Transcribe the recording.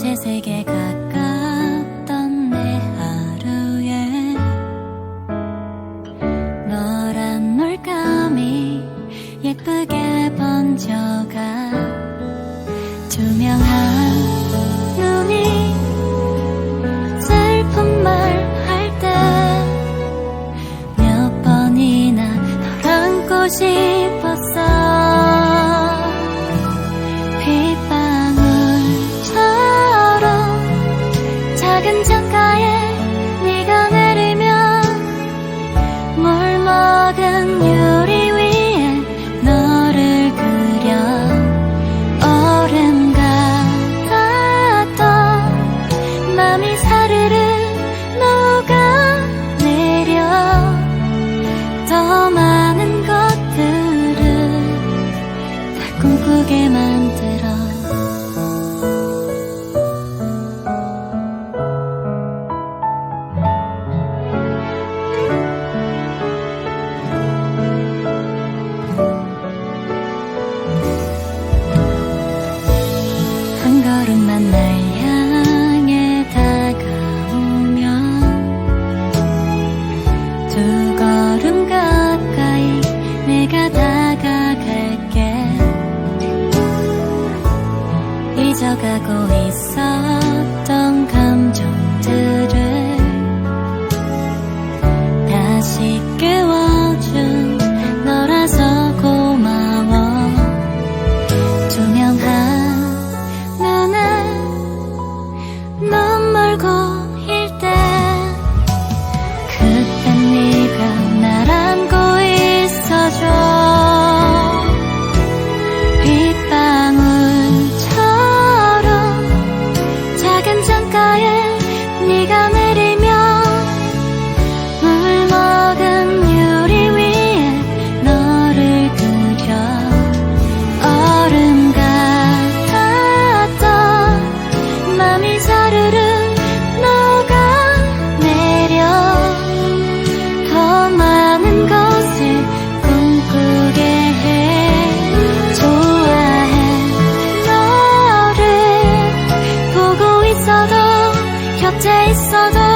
새 세계 가깝던 내 하루에 노란 물감이 예쁘게 번져가 투명한 恋す day, so don't